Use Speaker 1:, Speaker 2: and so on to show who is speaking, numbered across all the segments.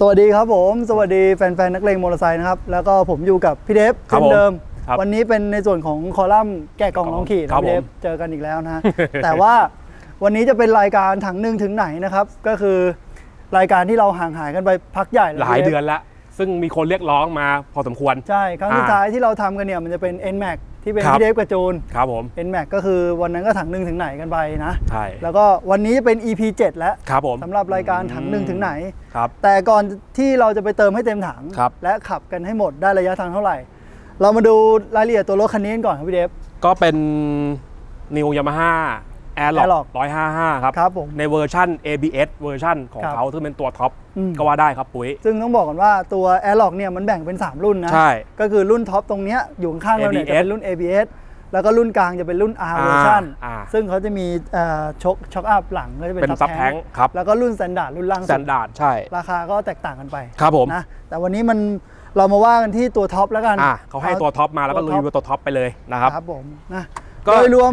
Speaker 1: สวัสดีครับผม สวัสดีแฟนๆนักเลงมอเตอร์ไซค์นะครับ แล้วก็ผมอยู่กับพี่เดฟ
Speaker 2: ครับ
Speaker 1: เช่นเดิม
Speaker 2: ครับ
Speaker 1: วันนี้เป็นในส่วนของคอลัมน์แกะกล่องน้องขี่
Speaker 2: ครั
Speaker 1: นะ
Speaker 2: บ
Speaker 1: พี่เดฟ
Speaker 2: ผม
Speaker 1: เจอกันอีกแล้วนะแต่ว่าวันนี้จะเป็นรายการถังหนึ่งถึงไหนนะครับ ก็คือรายการที่เราห่างหายกันไปพักใหญ่แว
Speaker 2: หลาย
Speaker 1: พี่ฟ
Speaker 2: เดือนละ ซึ่งมีคนเรียกร้องมาพอสมควร
Speaker 1: ใช่ครั้งสุด
Speaker 2: อ่า
Speaker 1: ท้ายที่เราทำกันเนี่ยมันจะเป็น NMAX ที่เป็น
Speaker 2: ครับ
Speaker 1: พี่เดฟกับจูน
Speaker 2: ครับผม
Speaker 1: NMAX ก็คือวันนั้นก็ถังหนึ่งถึงไหนกันไปนะ
Speaker 2: ใช่
Speaker 1: แล้วก็วันนี้จะเป็น EP 7 แล้ว
Speaker 2: ครับผม
Speaker 1: สำหรับรายการถังหนึ่งถึงไหน
Speaker 2: ครับ
Speaker 1: แต่ก่อนที่เราจะไปเติมให้เต็มถัง
Speaker 2: ครับ
Speaker 1: และขับกันให้หมดได้ระยะทางเท่าไหร่ เรามาดูรายละเอียดตัวรถคันนี้กันก่อนครับพี่เดฟ
Speaker 2: ก็เป็น New Yamaha
Speaker 1: Airlock
Speaker 2: Airlock 155 ครับ
Speaker 1: ครับผม
Speaker 2: ในเวอร์ชัน ABS เวอร์ชันของ
Speaker 1: ครับ
Speaker 2: เขาซึ่งเป็นตัวท็อป
Speaker 1: อืม
Speaker 2: ก็ว่าได้ครับปุ๋ย
Speaker 1: ซึ่งต้องบอกก่อนว่าตัว Airlock เนี่ยมันแบ่งเป็น 3 รุ่นนะ
Speaker 2: ใช่
Speaker 1: ก็คือรุ่นท็อปตรงเนี้ยอยู่ข้างๆเราเนี่ย
Speaker 2: ABS
Speaker 1: จะเป็นรุ่น ABS แล้วก็รุ่นกลางจะเป็นรุ่น R version
Speaker 2: อ่า
Speaker 1: ซึ่งเขาจะมีเอ่อช็อคช็อคอัพหลังก็จะเป็น
Speaker 2: เป็น
Speaker 1: ซับ
Speaker 2: ซับ
Speaker 1: แท
Speaker 2: แท้
Speaker 1: ง
Speaker 2: งครับ
Speaker 1: แล้วก็รุ่น s แ a นดาร์ดรุ่นล่าง
Speaker 2: สแต
Speaker 1: สุด
Speaker 2: นดาร์ดใช่
Speaker 1: ราคาก็แตกต่างกันไป
Speaker 2: ครับผม
Speaker 1: นะแต่วันนี้มันเรามาว่ากันที่ตัวท็อปแล้วกัน
Speaker 2: อะเขาให้ตัวท็อปมาแล้วก็
Speaker 1: ตัว
Speaker 2: รี
Speaker 1: ท็อป
Speaker 2: วิวตัวท็อปไปเลยนะครับ
Speaker 1: ครับผมนะ
Speaker 2: ก็
Speaker 1: โดยรวม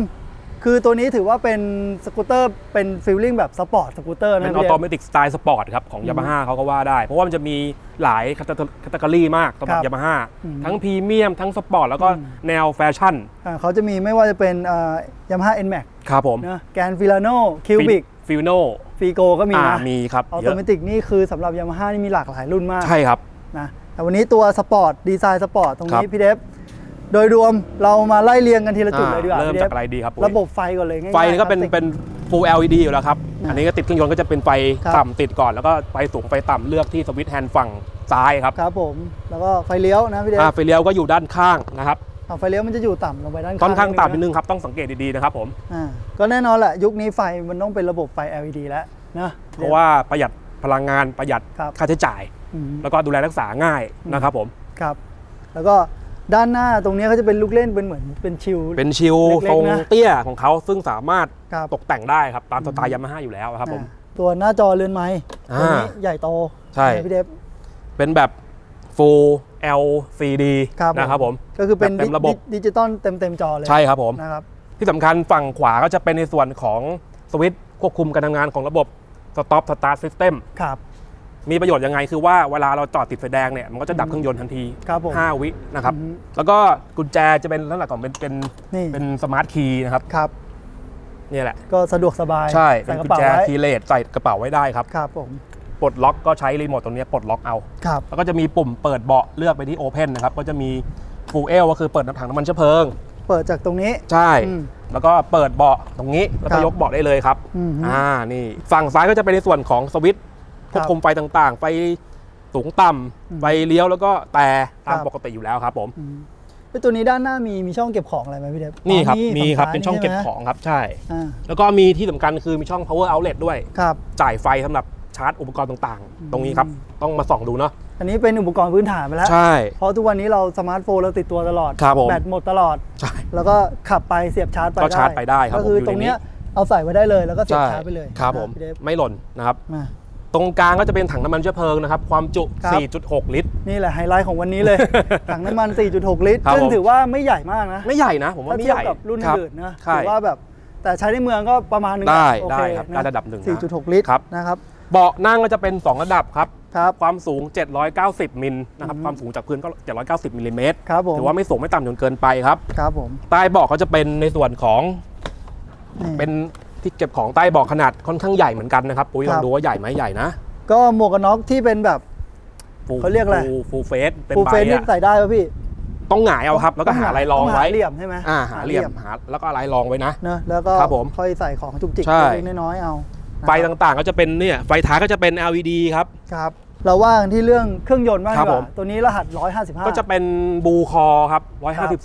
Speaker 1: คือตัวนี้ถือว่าเป็นสกูตเตอร์เป็นฟีลลิ่งแบบสปอร์ตสกูตเตอร์
Speaker 2: เป็น
Speaker 1: นะ
Speaker 2: ออ
Speaker 1: พี่
Speaker 2: โต
Speaker 1: เดฟ
Speaker 2: เมติกสไตล์สปอร์ตครับของ Yamaha เขาก็ว่าได้ เพราะว่ามันจะมีหลายคัตตาลีมากสำหรับ
Speaker 1: ครับ
Speaker 2: Yamaha
Speaker 1: อืม
Speaker 2: ทั้งพรีเมียมทั้งสปอร์ตแล้วก็
Speaker 1: อืม
Speaker 2: แนวแฟชั่น
Speaker 1: อ่าเขาจะมีไม่ว่าจะเป็นยามาฮ่าเอ็นแม็ก
Speaker 2: ครับผม
Speaker 1: นะแกนฟิลาโนคิวบิก
Speaker 2: ฟิลโน
Speaker 1: ฟีโกก็มี
Speaker 2: อ่า
Speaker 1: นะ
Speaker 2: มีครับ
Speaker 1: ออ
Speaker 2: เย
Speaker 1: โต
Speaker 2: อะ
Speaker 1: เมติกนี่คือสำหรับยามาฮ่านี่มีหลากหลายรุ่นมาก
Speaker 2: ใช่ครับ
Speaker 1: นะแต่วันนี้ตัวสปอร์ตดีไซน์สปอร์ตตรง
Speaker 2: ครั
Speaker 1: นี้
Speaker 2: บ
Speaker 1: พี่เดฟ โดยรวมเรามาไล่เรียงกันทีละจุดเลยดีกว่า
Speaker 2: อ่าเริ่ม
Speaker 1: พี่เด
Speaker 2: จาก
Speaker 1: ฟ
Speaker 2: อะไรดีครับปุ๋ย
Speaker 1: ระบบไฟก่อนเลยง่ายๆ
Speaker 2: ไฟนี่ก็เป็น
Speaker 1: คลาสสิ
Speaker 2: เป็น full LED อยู่แล้วครับ
Speaker 1: อ่า
Speaker 2: อันนี้ก็ติดเครื่องยนต์ก็จะเป็นไฟ
Speaker 1: ครับ
Speaker 2: ต่ำติดก่อนแล้วก็ไฟสูงไฟต่ำเลือกที่สวิตช์แฮนด์ฝั่งซ้ายครับ
Speaker 1: ครับผมแล้วก็ไฟเลี้ยวนะพี่เดฟ
Speaker 2: อ่าไฟเลี้ยวก็อยู่ด้านข้างนะครับ
Speaker 1: อ่าไฟเลี้ยวมันจะอยู่ต่ำลงไปด้านข้าง
Speaker 2: ค่อนข้างต่ำนิด
Speaker 1: นะ
Speaker 2: นึงครับต้องสังเกตดีๆนะครับผม
Speaker 1: อ่าก็แน่นอนแหละยุคนี้ไฟมันต้องเป็นระบบไฟ LED แล้วนะ
Speaker 2: เพราะว่าประหยัดพลังงานประหยัด
Speaker 1: ครับ
Speaker 2: ค่าใช้จ่าย
Speaker 1: อืม
Speaker 2: แล้วก็ดูแลรักษาง่ายนะครับผม
Speaker 1: ครับ แล้วก็ ด้านหน้าตรงนี้เขาจะเป็นลูกเล่นเป็นเหมือนเป็นชิล
Speaker 2: เป็นชิล
Speaker 1: เล็กๆ
Speaker 2: ทรง
Speaker 1: นะ
Speaker 2: เตี้ยของเขาซึ่งสามารถ
Speaker 1: ครับ
Speaker 2: ตกแต่งได้ครับ ตามสไตล์ยามาฮ่าอยู่แล้วครับผม
Speaker 1: อ่าตัวหน้าจอเรือนไม้
Speaker 2: อ่า
Speaker 1: ตัวนี้ใหญ่โต
Speaker 2: ใช่
Speaker 1: นะพี่เดฟ
Speaker 2: เป็นแบบ full LCD
Speaker 1: ครับ
Speaker 2: นะครับผม
Speaker 1: ก็คือเป็น
Speaker 2: แบบเต็มระบบ
Speaker 1: ดิดิจิตอลเต็มเต็มๆจอเลย
Speaker 2: ใช่ครับผม
Speaker 1: นะครับ
Speaker 2: ที่สำคัญฝั่งขวาก็จะเป็นในส่วนของสวิตช์ควบคุมการทำงานของระบบ Stop Start System
Speaker 1: ครับ
Speaker 2: มีประโยชน์ยังไงคือว่าเวลาเราจอดติดไฟแดงเนี่ยมันก็จะดับเครื่องยนต์ทันที
Speaker 1: ครับผม
Speaker 2: 5วินะครับ
Speaker 1: อือฮึ
Speaker 2: แล้วก็กุญแจจะเป็นลักษณะของเป็นเป็น
Speaker 1: นี่
Speaker 2: เป็นสมาร์ทคีย์นะครับ
Speaker 1: ครับ
Speaker 2: เนี่ยแหละ
Speaker 1: ก็สะดวกสบาย
Speaker 2: ใช่
Speaker 1: ใส่
Speaker 2: เป็น
Speaker 1: กระ
Speaker 2: กุญ
Speaker 1: เป๋า
Speaker 2: แจ
Speaker 1: ไว้
Speaker 2: คีย์เลสใส่กระเป๋าไว้ได้ครับ
Speaker 1: ครับผม
Speaker 2: ปลดล็อกก็ใช้รีโมทตรงนี้ปลดล็อกเอา
Speaker 1: ครับ
Speaker 2: แล้วก็จะมีปุ่มเปิดเบาะเลือกไปที่ Open นะครับ ก็จะมี Full L ก็คือเปิดน้ำถังน้ำมันเชื้อเพลิง
Speaker 1: เปิดจากตรงนี้
Speaker 2: ใช่
Speaker 1: อืม
Speaker 2: แล้วก็เปิดเบาะตรงนี้ แล้ว
Speaker 1: ครั
Speaker 2: ก็
Speaker 1: บ
Speaker 2: ยกเบาะได้เลยครับ
Speaker 1: อืมฮึ
Speaker 2: อ่านี่ฝั่งซ้ายก็จะเป็นในส่วนของสวิตช์ ควบคุมไฟต่างๆ ไฟสูงต่ำ
Speaker 1: อืม
Speaker 2: ไฟเลี้ยวแล้วก็แต่ตาม
Speaker 1: ครับ
Speaker 2: ปกติอยู่แล้วครับผม
Speaker 1: อืมไอ้ตัวนี้ด้านหน้ามีมีช่องเก็บของอะไรไหมพี่เดฟ
Speaker 2: นี่ครับ
Speaker 1: อ๋อ
Speaker 2: มีครับ
Speaker 1: ฝั่
Speaker 2: เป็นช่องเก็บ
Speaker 1: ซ้าย
Speaker 2: ของครับใช่
Speaker 1: อ่า
Speaker 2: แล้วก็มีที่สำคัญคือมีช่อง power outlet ด้วย
Speaker 1: ครับ
Speaker 2: จ่ายไฟสำหรับชาร์จอุปกรณ์ต่างๆ ตรงนี้ครับต้องมาส่องดูเนาะ
Speaker 1: อันนี้เป็นอุปกรณ์พื้นฐานไปแล้ว
Speaker 2: ใช่
Speaker 1: เพราะทุกวันนี้เราสมาร์ทโฟนเราติดตัวตลอด
Speaker 2: ครับผม
Speaker 1: แบตหมดตลอด
Speaker 2: ใช่
Speaker 1: แล้วก็ขับไปเสียบชาร์จไป
Speaker 2: ก็ชาร์จไปได้ครับ
Speaker 1: ก็คือ
Speaker 2: ผมอยู่
Speaker 1: ตรงเนี้ย
Speaker 2: ในนี้
Speaker 1: เอาใส่ไว้ได้เลยแล้วก็เสียบ
Speaker 2: ใช่
Speaker 1: ชาร์จไปเลย
Speaker 2: ครับผม
Speaker 1: นะพี่เดฟ
Speaker 2: ไม่หล่นนะครับ
Speaker 1: มา
Speaker 2: ตรงกลางก็จะเป็นถังน้ำมันเชื้อเพลิงนะครับ ความจุ
Speaker 1: ครับ
Speaker 2: 4.6 ลิตร
Speaker 1: นี่แหละไฮไลท์ของวันนี้เลย ถังน้ำมัน 4.6 ลิตร
Speaker 2: ครับ
Speaker 1: ซึ่ง
Speaker 2: ผม
Speaker 1: ถือว่าไม่ใหญ่มากนะ
Speaker 2: ไม่ใหญ่นะ ผมว่า
Speaker 1: ถ้า
Speaker 2: ไม่
Speaker 1: เที
Speaker 2: ให
Speaker 1: ยบ
Speaker 2: ญ่
Speaker 1: กับรุ่น
Speaker 2: ครับ
Speaker 1: อื่นนะ
Speaker 2: ใช่
Speaker 1: ถือว่าแบบแต่ใช้ในเมืองก็ประมาณหนึง
Speaker 2: ได้
Speaker 1: โอ
Speaker 2: ได้
Speaker 1: เค
Speaker 2: ครับ
Speaker 1: น
Speaker 2: ได้ระดับหนึ่งนะ
Speaker 1: 4.6 ลิตร
Speaker 2: ครับ
Speaker 1: นะครับ
Speaker 2: เบาะนั่งก็จะเป็น 2 ระดับครับ
Speaker 1: ครับ
Speaker 2: ความสูง 790 มิลนะครับ
Speaker 1: อืม
Speaker 2: ความสูงจากพื้นก็ 790มิลลิเมตร
Speaker 1: ครับผม
Speaker 2: ถือว่าไม่สูงไม่ต่ำจนเกินไปครับ
Speaker 1: ครับผม
Speaker 2: ใต้เบาะก็จะเป็นในส่วนของ
Speaker 1: นี่
Speaker 2: เป็น ที่เก็บของใต้เบาะขนาดค่อนข้างใหญ่เหมือนกันนะครับปุ้ย
Speaker 1: ค
Speaker 2: ล
Speaker 1: รั
Speaker 2: อบงดูว่าใหญ่ไหมใหญ่นะ
Speaker 1: ก็หมวกกันน็อกที่เป็นแบบ
Speaker 2: Full-
Speaker 1: เขาเรียกอะไร
Speaker 2: Full- full face เป็น
Speaker 1: ฟูล
Speaker 2: ใบ
Speaker 1: เฟนนี่
Speaker 2: อะ
Speaker 1: ใส่ได้ป่ะพี่
Speaker 2: ต้องหงายเอาครับ แล้วก็หาอะไรรอง
Speaker 1: ต้
Speaker 2: ไว้
Speaker 1: เหลี่ยมใช่ไหม
Speaker 2: อ่าหาเหลี่ยมหาแล้วก็อะไรรองไว้นะ
Speaker 1: เนอะแล้วก็
Speaker 2: ครับผม
Speaker 1: ค่อยใส่ของจุกจิก
Speaker 2: ใช่
Speaker 1: เล็กๆน้อยๆเอา
Speaker 2: ไฟต่างๆก็จะเป็นเนี่ยไฟท้ายก็จะเป็น LED ครับ
Speaker 1: ครับ เราว่ากันที่เรื่องเครื่องยนต์บ้าง
Speaker 2: ครั
Speaker 1: ดี
Speaker 2: บ
Speaker 1: ก
Speaker 2: ผ
Speaker 1: ว่า ม ตัวนี้รหัส 155
Speaker 2: ก็จะเป็นบูคอครับ150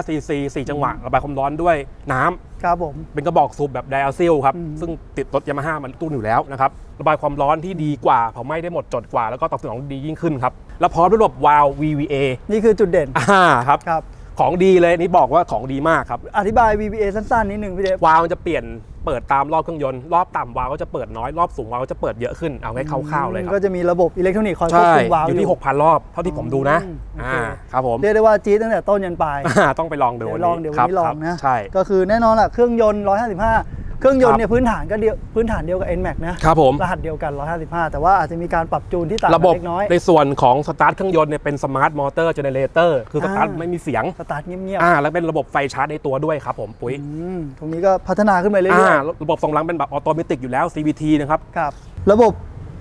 Speaker 2: 155ซีซี4จังหวะระบายความร้อนด้วยน้ำ
Speaker 1: ครับผม
Speaker 2: เป็นกระบอกสูบแบบไดอะซิลครับ
Speaker 1: อืม
Speaker 2: ซึ่งติดรถยามาฮ่ามันตู้อยู่แล้วนะครับ ระบายความร้อนที่ดีกว่าเผาไหม้ได้หมดจดกว่า แล้วก็ตอบสนองดียิ่งขึ้นครับ แล้วพร้อมด้วยระบบวาล์ว VVA
Speaker 1: นี่คือจุดเด่น
Speaker 2: อ่าครับ
Speaker 1: ครับ
Speaker 2: ของดีเลยนี่บอกว่าของดีมากครับ
Speaker 1: อธิบาย VBA สั้นๆนิดนึงพี่เดฟ
Speaker 2: วาล์วมันจะเปลี่ยน เปิดตามรอบเครื่องยนต์รอบต่ำวาล์วก็จะเปิดน้อยรอบสูงวาล์วก็จะเปิดเยอะขึ้นเอาให้คร่าวๆเลยครั
Speaker 1: ก็
Speaker 2: บ
Speaker 1: จะมีระบบอิเล็กทรอนิกส์คอยควบ
Speaker 2: ใช่
Speaker 1: คุมวาล์ว
Speaker 2: อยู่ที่ 6,000 รอบเท่าที่ผมดูนะ
Speaker 1: อืมโอ
Speaker 2: อ่า
Speaker 1: เค
Speaker 2: ครับผม
Speaker 1: เรียกได้ว่าจี๊ดตั้งแต่ต้นยันปลาย
Speaker 2: อ่าต้องไปลองดู
Speaker 1: เดี๋ยว
Speaker 2: วัน
Speaker 1: ลอง
Speaker 2: นี้
Speaker 1: เดี๋ยว
Speaker 2: ค
Speaker 1: วัน
Speaker 2: รับ
Speaker 1: นี้ลอ
Speaker 2: ค
Speaker 1: ง
Speaker 2: บ
Speaker 1: นะ
Speaker 2: ใช่
Speaker 1: ก็คือแน่นอนแหละเครื่องยนต์155 เครื่องยน
Speaker 2: ครั
Speaker 1: ต์
Speaker 2: บ
Speaker 1: เนี่ยพื้นฐานก็เดียวพื้นฐานเดียวกับ NMAX นะครับ
Speaker 2: ผม
Speaker 1: รหัสเดียวกัน 155 แต่ว่าอาจจะมีการปรับจูนที่ต่าง
Speaker 2: ระ
Speaker 1: กั
Speaker 2: บบ
Speaker 1: นเล็กน้อย
Speaker 2: ในส่วนของสตาร์ทเครื่องยนต์เนี่ยเป็นสมาร์ทมอเตอร์เจเนเรเตอร์คือสตาร์ท
Speaker 1: อ่า
Speaker 2: ไม่มีเสียง
Speaker 1: สตาร์ทเงียบ
Speaker 2: อ่าแล้วเป็นระบบไฟชาร์จในตัวด้วยครับผมปุ๋ย
Speaker 1: ๆอืมตรงนี้ก็พัฒนาขึ้นไปเรื่
Speaker 2: อ่า
Speaker 1: อย
Speaker 2: ระบบส่งหลังเป็นแบบออโตเมติกอยู่แล้ว CVT นะครับ
Speaker 1: ๆครับระบบ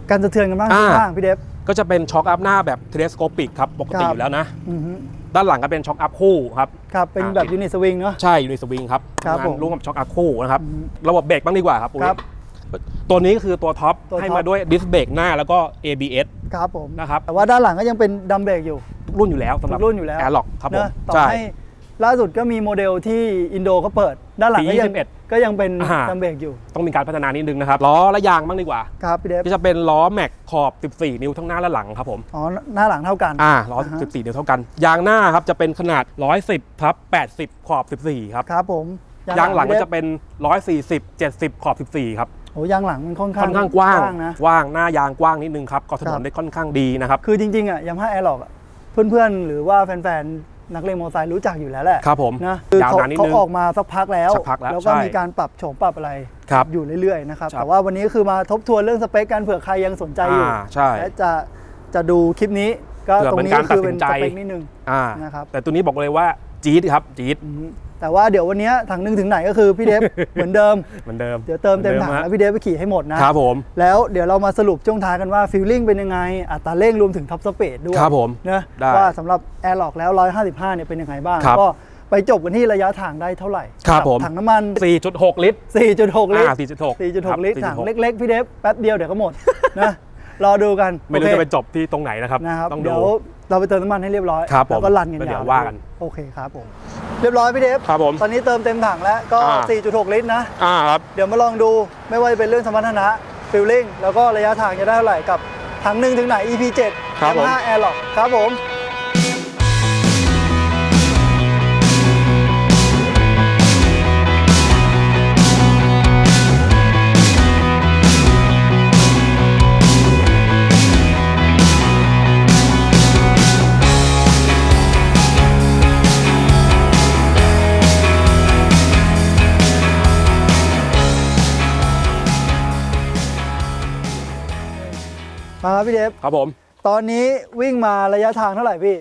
Speaker 1: การสะเทือนกันบ้าง
Speaker 2: อ่า
Speaker 1: บ้างพี่เดฟ
Speaker 2: ก็จะเป็นช็อคอัพหน้าแบบเทเลสโคปิกครับปกติ
Speaker 1: ครับ
Speaker 2: อยู่แล้วนะ
Speaker 1: อือฮึ
Speaker 2: ด้านหลังก็เป็นช็อคอัพคู่ครับ
Speaker 1: ครับ เป็น
Speaker 2: อ่า
Speaker 1: แบบยูนิตสวิงเนาะ
Speaker 2: ใช่อยู่ในสวิงครับ
Speaker 1: ครับ
Speaker 2: ทำงาน
Speaker 1: ผม
Speaker 2: ร่วมกับช็อคอัพคู่นะครับ
Speaker 1: อืม
Speaker 2: ระบบเบรกบ้างดีกว่าครับปุ๋ย
Speaker 1: ครับ
Speaker 2: ตัวนี้คือตัวท็อป
Speaker 1: ตัว
Speaker 2: ให้
Speaker 1: ท็อป
Speaker 2: มาด้วยดิสเบรกหน้าแล้วก็ ABS
Speaker 1: ครับผม
Speaker 2: นะครับ
Speaker 1: แต่ว่าด้านหลังก็ยังเป็นดัมเบรกอยู่
Speaker 2: รุ่นอยู่แล้วสำหรับ
Speaker 1: รุ่นอยู่แล้ว
Speaker 2: แอร์ล็อกครับผม
Speaker 1: เนอะต่อ
Speaker 2: ใช่
Speaker 1: ให้ล่าสุดก็มีโมเดลที่อินโดก็เปิด ด้านหลังก็ยัง
Speaker 2: ปี21
Speaker 1: ก็ยังเป็น
Speaker 2: อ่า
Speaker 1: ดัมเบรกอยู่
Speaker 2: ต้องมีการพัฒนานิดนึงนะครับล้อและยางบ้างดีกว่า
Speaker 1: ครับพี่เดฟ
Speaker 2: ก็จะเป็นล้อแม็กขอบ 14 นิ้วทั้งหน้าและหลังครับผม
Speaker 1: อ๋อหน้าหลังเท่ากัน
Speaker 2: อ่าล้อ
Speaker 1: อ่าฮะ
Speaker 2: 14 นิ้วเท่ากัน ยางหน้าครับจะเป็นขนาด 110ทับ80 ขอบ 14 ครับ
Speaker 1: ครับผม
Speaker 2: ยางหลังก็
Speaker 1: พี่
Speaker 2: จะ
Speaker 1: เดฟ
Speaker 2: เป็น 140 70 ขอบ 14 ครับ
Speaker 1: โอ้ยางหลังมันค่อนข้าง
Speaker 2: ค่อนข้างกว้าง
Speaker 1: นะ
Speaker 2: กว้างหน้ายางกว้างนิดนึงครับก็ถน
Speaker 1: ครั
Speaker 2: น
Speaker 1: บ
Speaker 2: ได้ค่อนข้างดีนะครับ
Speaker 1: คือจริงๆอะยามาฮ่าแอร์ล็อกเพื่อนๆ หรือว่าแฟนๆ นักเลงมอเตอร์ไซค์รู้จักอยู่แล้วแหละ
Speaker 2: ครับผม
Speaker 1: นะคือเขา
Speaker 2: ยาวนานนิด
Speaker 1: เขา
Speaker 2: นึง
Speaker 1: ออกมาสักพักแล้ว
Speaker 2: สักพักแล้ว
Speaker 1: ก็
Speaker 2: ใช่
Speaker 1: มีการปรับโฉมปรับอะไร
Speaker 2: ครับ
Speaker 1: อยู่เรื่อยๆนะครับ
Speaker 2: ครับ
Speaker 1: แต่ว่าวันนี้ก็คือมาทบทวนเรื่องสเปคกันเผื่อใครยังสนใจอยู่
Speaker 2: อ่าใช่
Speaker 1: และจะจะดูคลิปนี้ก็
Speaker 2: เผื่อ
Speaker 1: ตรง
Speaker 2: เป็น
Speaker 1: นี้
Speaker 2: การ
Speaker 1: ก็คือเป็น
Speaker 2: ตัด
Speaker 1: ส
Speaker 2: สินใจ
Speaker 1: เปคนิดนึง
Speaker 2: อ่า
Speaker 1: นะครับ
Speaker 2: แต่ตัวนี้บอกเลยว่าจี๊ดครับจี๊ด
Speaker 1: อืม แต่ว่าเดี๋ยววันนี้ถังหนึ่งถึงไหนก็คือพี่เดฟ เหมือนเดิม
Speaker 2: เหมือนเดิม
Speaker 1: เดี๋ยวเติมเต็มถัง
Speaker 2: หอน
Speaker 1: แล้ว
Speaker 2: ดิ
Speaker 1: พี่เดฟไปขี่ให้หมดนะ
Speaker 2: ครับผม
Speaker 1: แล้วเดี๋ยวเรามาสรุปช่วงท้ายกันว่าฟิลลิ่งเป็นยังไง อัตราเร่งรวมถึงท็อปสเปดด้วย
Speaker 2: ครับผม
Speaker 1: นะ
Speaker 2: ได้
Speaker 1: ว่าสำหรับ a i r l o c k แล้ว 155 เนี่ยเป็นยังไงบ้าง
Speaker 2: ครับ
Speaker 1: ก็ไปจบกันที่ระยะทางได้เท่าไหร่
Speaker 2: ครับ
Speaker 1: กั
Speaker 2: ผม
Speaker 1: ถังน้ำมัน
Speaker 2: 4.6 ลิตร
Speaker 1: 4.6 ลิตร
Speaker 2: อ่า4.6
Speaker 1: 4.6 ลิตร
Speaker 2: คบ
Speaker 1: ถัง
Speaker 2: 4.6
Speaker 1: เล็ก ๆ พี่เดฟแป๊บเดียวเดี๋ยวก็หมด นะรอดูกัน
Speaker 2: ไม่รู้
Speaker 1: โอเค
Speaker 2: จะไปจบที่ตรงไหนนะครับ
Speaker 1: นะครับ
Speaker 2: ต้อง
Speaker 1: เดี๋
Speaker 2: ดู
Speaker 1: ยวเราไปเติมน้ำมันให้เรียบร้อย
Speaker 2: ครับผม
Speaker 1: แล้วก็รันกัน
Speaker 2: แล้วเดี๋
Speaker 1: ยา
Speaker 2: ยววว่ากัน
Speaker 1: โอเคครับผม เรียบร้อยพี่เดฟ
Speaker 2: ครับผม
Speaker 1: ตอนนี้เติมเต็มถังแล้วก็
Speaker 2: อ่า
Speaker 1: 4.6 ลิตรนะ
Speaker 2: อ่าครับ
Speaker 1: เดี๋ยวมาลองดูไม่ว่าจะเป็นเรื่องสมรรถนะฟิลลิ่งแล้วก็ระยะทางจะได้เท่าไหร่กับถังหนึ่งถึงไหน EP 7
Speaker 2: ครับผม
Speaker 1: M5 Airlock ครับผม พี่เดฟ
Speaker 2: ครับผม
Speaker 1: ตอนนี้วิ่งมาระยะทางเท่าไหร่พี่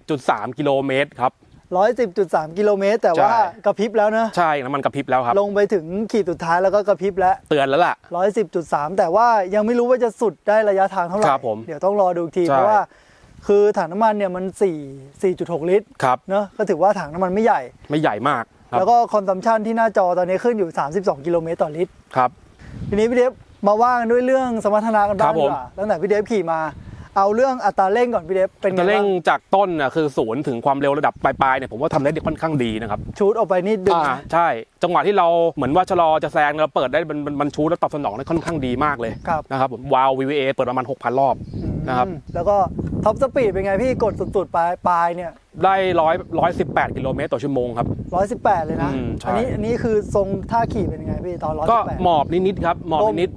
Speaker 2: 110.3กิโลเมตรครับ
Speaker 1: 110.3กิโลเมตร แต่ว่า
Speaker 2: ใช่
Speaker 1: กระพริบแล้วนะ
Speaker 2: ใช่น้ำมันกระพริบแล้วครับ
Speaker 1: ลงไปถึงขีดสุดท้ายแล้วก็กระพริบแล้ว
Speaker 2: เตือนแล้วล่ะ
Speaker 1: 110.3แต่ว่ายังไม่รู้ว่าจะสุดได้ระยะทางเท่าไหร่
Speaker 2: ครับผม
Speaker 1: เดี๋ยวต้องรอดูอีกที
Speaker 2: ใช่
Speaker 1: เพราะว่าคือถังน้ำมันเนี่ยมัน 4 4.6 ลิตร
Speaker 2: ครับ
Speaker 1: เนอะก็ถือว่าถังน้ำมันไม่ใหญ่
Speaker 2: ไม่ใหญ่มากครับ
Speaker 1: แล้วก็คอนซัมชันที่หน้าจอตอนนี้ขึ้นอยู่ 32 กิโลเมตรต่อลิตร
Speaker 2: ครับ
Speaker 1: ทีนี้พี่เดฟ มาว่ากันด้วยเรื่องสมรรถนะกันบ้าง
Speaker 2: ครับ
Speaker 1: ดี
Speaker 2: ผม
Speaker 1: กว่าตั้งแต่พี่เดฟขี่มา เอาเรื่องอัตราเร่งก่อนพี่เดฟเป็นไง
Speaker 2: จะเร่ง
Speaker 1: บ้าง
Speaker 2: จากต้นน่ะคือศูนย์ถึงความเร็วระดับปลายๆเนี่ยผมว่าทำได้ค่อนข้างดีนะครับ
Speaker 1: ชูดออกไปนี่ดึง
Speaker 2: อ่าใช่ จังหวะที่เราเหมือนว่าชะลอจะแซงเราเปิดได้มันมันมันชูดแล้วตอบสนองได้ค่อนข้างดีมากเลย
Speaker 1: ครับ
Speaker 2: นะครับผมวาล์ว VVA เปิดประมาณ6,000รอบนะครับ
Speaker 1: อืมแล้วก็ท็อปสปีดเป็นไงพี่กดสุดๆปลายปลายเนี่ย
Speaker 2: ได้ร้อยร้อยสิบแปดกิโลเมตรต่อชั่วโมงครับ
Speaker 1: 118เลยนะ
Speaker 2: อืมใช่
Speaker 1: อันี้อันนี้คือทรงท่าขี่เป็นยังไงพี่ตอน
Speaker 2: ก็
Speaker 1: 118
Speaker 2: หมอบนิดๆครับหมอบ
Speaker 1: ก้ม
Speaker 2: นิด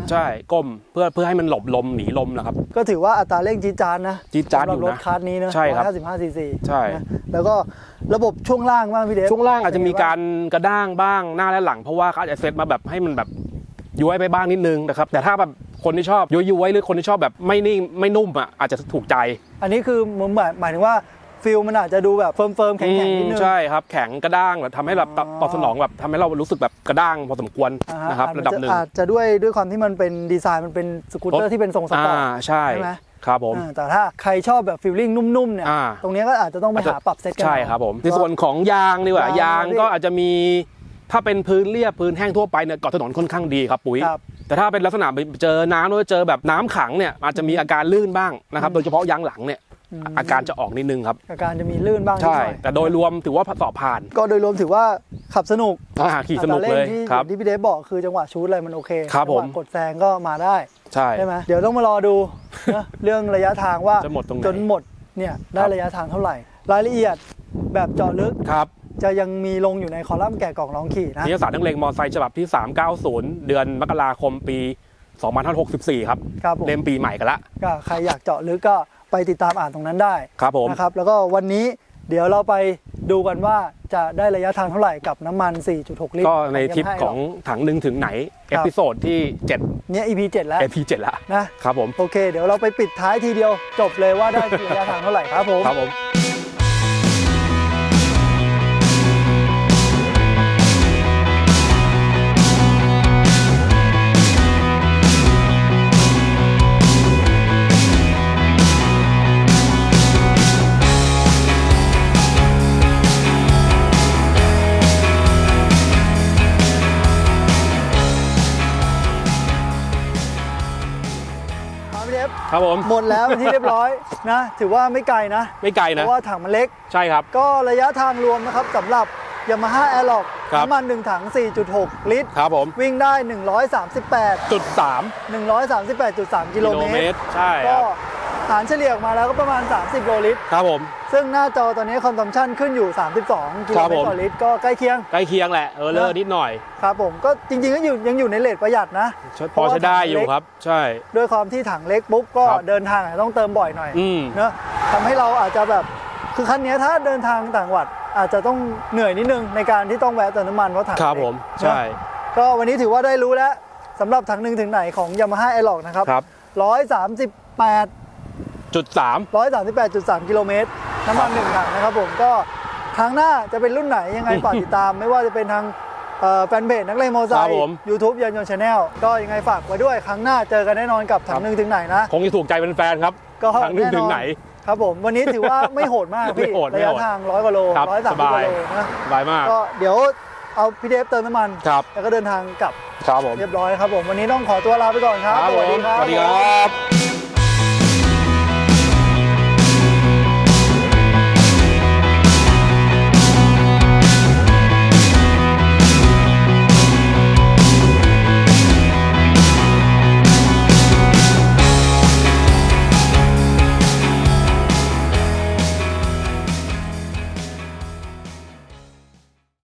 Speaker 1: นะ
Speaker 2: ๆใช่ก้มเพื่อเพื่อให้มันหลบลมหนีลมนะครับ
Speaker 1: ก็ถือว่าอัตราเร่งจี๊ดจานนะ
Speaker 2: จี๊ดจ๊าด
Speaker 1: สำห
Speaker 2: อยู่
Speaker 1: รถ
Speaker 2: นะ
Speaker 1: คัสนี้นะ
Speaker 2: ใช่ครับ
Speaker 1: 155ซีซี
Speaker 2: ใช่
Speaker 1: นะแล้วก็ระบบช่วงล่างบ้างพี่เดฟ
Speaker 2: ช่วงล่างอาจจะมี
Speaker 1: เป็นไงบ้
Speaker 2: การกระด้างบ้างหน้าและหลัง เพราะว่าเขาอาจจะเซตมาแบบให้มันแบบย้วยไปบ้างนิดนึงนะครับแต่ถ้าแบบคนที่ชอบย้วยๆหรือคนที่ชอบแบบไม่นิ่งไม่นุ่มอะอาจจะถูกใจ
Speaker 1: อันนี้คือเหมือนหมายหมายถึงว่า ฟิลมันอาจจะดูแบบเฟิร์มๆแข็งๆนิดนึ
Speaker 2: อื
Speaker 1: ง
Speaker 2: มใช่ครับแข็งกระด้างแบบทำให้แบบต
Speaker 1: อ๋อ
Speaker 2: ตอบสนองแบบทำให้เรารู้สึกแบบกระด้างพอสมควร
Speaker 1: อ่าฮ
Speaker 2: นะครับ
Speaker 1: อาจ
Speaker 2: ระดับหนึ่ง
Speaker 1: อาจจะด้วยด้วยความที่มันเป็นดีไซน์มันเป็นสกูตเตอ
Speaker 2: ร
Speaker 1: ร์
Speaker 2: ถ
Speaker 1: ที่เป็นทรงสปอร์ต
Speaker 2: อ่าใช่
Speaker 1: ใช่ไหม
Speaker 2: ครับผม
Speaker 1: อ่าแต่ถ้าใครชอบแบบฟิลลิ่งนุ่มๆเนี่ย
Speaker 2: อ่า
Speaker 1: ตรงเนี้ยก็อาจจะต้องไปหาปรับเซตกัน
Speaker 2: ใช่ครับผมในส่วนของยางดีกว่ายา
Speaker 1: ง
Speaker 2: ยางก็อาจจะมีถ้าเป็นพื้นเรียบพื้นแห้งทั่วไปเนี่ยเกาะถนนค่อนข้างดีครับปุ๋ย
Speaker 1: ครับ
Speaker 2: แต่ถ้าเป็นลักษณะไปเจอน้ำหรือว่าเจอแบบน้ำขังเนี่ยอาจจะมีอาการลื่นบ้างนะครับโดยเฉพาะยางหลังเนี่ย
Speaker 1: อืม
Speaker 2: อาการจะออกนิดนึงครับ
Speaker 1: อาการจะมีลื่นบ้างนิด
Speaker 2: ใช่
Speaker 1: หน่อย
Speaker 2: แต่โดยรวมถือว่าสอบผ่าน
Speaker 1: ก็โดยรวมถือว่าขับสนุก
Speaker 2: อ่าขี่สนุกเลย
Speaker 1: อัตราร่งที่
Speaker 2: ครับ
Speaker 1: ที่พี่เดฟบอกคือจังหวะชูดอะไรมันโอเค
Speaker 2: ครับ
Speaker 1: จังหวะ
Speaker 2: ผม
Speaker 1: กดแซงก็มาได้
Speaker 2: ใช่
Speaker 1: ใช่ไหมเดี๋ยวต้องมารอดูนะเรื่องระยะทางว่า
Speaker 2: จะหมดตรงไหน
Speaker 1: จนหมดเนี่ยได้
Speaker 2: ครับ
Speaker 1: ระยะทางเท่าไหร่ รายละเอียดแบบเจาะลึก
Speaker 2: ครับ
Speaker 1: จะยังมีลงอยู่ในคอลัมน์แกะกล่องลองขี่นะ
Speaker 2: นิยสารนักเลงมอไซค์ฉบับที่ 390 เดือนมกราคมปี 2564 ครับ
Speaker 1: ครับผม
Speaker 2: เล่มปีใหม่กันละ
Speaker 1: ก็ใครอยากเจาะลึกก็ ไปติดตามอ่านตรงนั้นได้
Speaker 2: ครับผม
Speaker 1: นะครับแล้วก็วันนี้เดี๋ยวเราไปดูกันว่าจะได้ระยะทางเท่าไหร่กับน้ำมัน 4.6 ลิตร
Speaker 2: ก็ในทริป
Speaker 1: Yamaha
Speaker 2: ของถังหนึ่งถึงไหน เอพิโซดที่ 7
Speaker 1: เนี่ย EP 7 แล้ว
Speaker 2: EP 7ละ
Speaker 1: นะ
Speaker 2: ครับผม
Speaker 1: โอเค เดี๋ยวเราไปปิดท้ายทีเดียวจบเลยว่าได้ระยะทางเท่าไหร่ครับผม
Speaker 2: ครับผม ครับผม
Speaker 1: หมดแล้วเป็นที่เรียบร้อยนะ ถือว่าไม่ไกลนะ
Speaker 2: ไม่ไกล
Speaker 1: เพ
Speaker 2: นะ
Speaker 1: ราะว่าถังมันเล็ก
Speaker 2: ใช่ครับ
Speaker 1: ก็ระยะทางรวมนะครับสำหรับ Yamaha Airlock
Speaker 2: ครับ
Speaker 1: น้ำมัน 1 ถัง 4.6 ลิตร
Speaker 2: ครับผม
Speaker 1: วิ่งได้ 138
Speaker 2: จุดสาม
Speaker 1: 138.3 กิโลเมตร
Speaker 2: ใช่ค
Speaker 1: ก็
Speaker 2: รับ
Speaker 1: หารเฉลี่ยออกมาแล้วก็ประมาณ 30โลลิตร
Speaker 2: ครับผม
Speaker 1: ซึ่งหน้าจอตอนนี้คอนซัมชันขึ้นอยู่ 32กิโล
Speaker 2: ครับ
Speaker 1: เมต
Speaker 2: ผม
Speaker 1: รต่อลิตรก็ใกล้เคียง
Speaker 2: ใกล้เคียงแหละ เออเลอ
Speaker 1: นะ
Speaker 2: นิดหน่อย
Speaker 1: ครับผมก็จริงๆก็อยู่ยังอยู่ในเลทประหยัดนะ
Speaker 2: พอใช้ได้อยู่ครับ ใช่
Speaker 1: ด้วยความที่ถังเล็กปุ๊บก็
Speaker 2: ครับ
Speaker 1: เดินทางอาจจะต้องเติมบ่อยหน่อย
Speaker 2: อืม
Speaker 1: เนอะทำให้เราอาจจะแบบคือคันนี้ถ้าเดินทางต่างจังหวัดอาจจะต้องเหนื่อยนิดนึงในการที่ต้องแวะเติมน้ำมันเพราะถัง
Speaker 2: ครับ
Speaker 1: เล็ก
Speaker 2: ผม
Speaker 1: เนอะ
Speaker 2: ใช่
Speaker 1: ก็วันนี้ถือว่าได้รู้แล้วสำหรับถังหนึ่งถึงไหนของ Yamaha a i r l o c k นะครับ
Speaker 2: ครับ
Speaker 1: 138
Speaker 2: จุดสาม
Speaker 1: 138.3กิโลเมตรน้ำมันหนึ่งถังนะครับผมก็ครั้งหน้าจะเป็นรุ่นไหนยังไงฝากติดตาม ไม่ว่าจะเป็นทางเอ่อแฟนเพจนักเลงมอเตอร์ไซ
Speaker 2: ครับ
Speaker 1: ค์
Speaker 2: ผม
Speaker 1: ยูทูบยันยนชาแนลก็ยังไงฝากไว้ด้วยครั้งหน้าเจอกันแน่นอนกับถังหนึ่งถึงไหนนะ
Speaker 2: คงจะถูกใจเป็นแฟนครับ
Speaker 1: ก็
Speaker 2: ถังหนึ่ง
Speaker 1: แน่นอน
Speaker 2: ถึงไหน
Speaker 1: ครับผมวันนี้ถือว่าไม่โหดมาก
Speaker 2: ไม่
Speaker 1: พี่
Speaker 2: โหดไม่
Speaker 1: ระยะ
Speaker 2: โหด
Speaker 1: ทางร้อยกว่าโล
Speaker 2: ครับ
Speaker 1: ร้อยสาม
Speaker 2: ส
Speaker 1: สิบก
Speaker 2: บาย
Speaker 1: ว่าโลนะ
Speaker 2: สบายมาก
Speaker 1: ก็เดี๋ยวเอาพี่เดฟเติมน้ำมัน
Speaker 2: ครับ
Speaker 1: แล้วก็เดินทางกลับ
Speaker 2: ครับผม
Speaker 1: เรียบร้อยครับผมวันนี้ต้องขอตัวลาไปก่อนครับ
Speaker 2: ครับ
Speaker 1: ส
Speaker 2: ผ
Speaker 1: วัส
Speaker 2: ม
Speaker 1: ดีครับ
Speaker 2: สวัสดีครับ